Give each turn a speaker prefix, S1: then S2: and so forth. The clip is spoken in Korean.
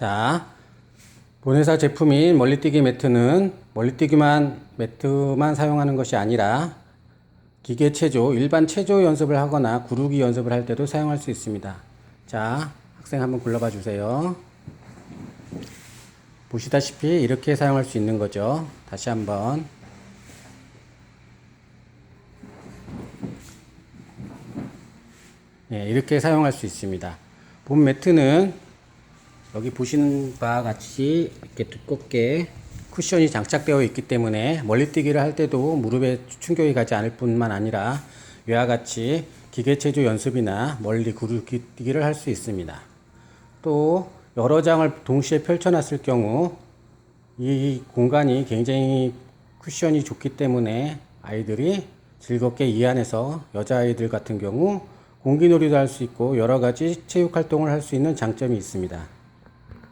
S1: 자, 본회사 제품인 멀리뛰기 매트는 멀리뛰기만 매트만 사용하는 것이 아니라 기계 체조, 일반 체조 연습을 하거나 구르기 연습을 할 때도 사용할 수 있습니다. 자, 학생 한번 굴러봐 주세요. 보시다시피 이렇게 사용할 수 있는 거죠. 다시 한번. 네, 이렇게 사용할 수 있습니다. 본 매트는 여기 보시는 바와 같이 이렇게 두껍게 쿠션이 장착되어 있기 때문에 멀리뛰기를 할 때도 무릎에 충격이 가지 않을 뿐만 아니라 이와 같이 기계체조 연습이나 멀리 구르기를 할 수 있습니다. 또 여러 장을 동시에 펼쳐놨을 경우 이 공간이 굉장히 쿠션이 좋기 때문에 아이들이 즐겁게 이 안에서 여자아이들 같은 경우 공기놀이도 할 수 있고 여러 가지 체육 활동을 할 수 있는 장점이 있습니다.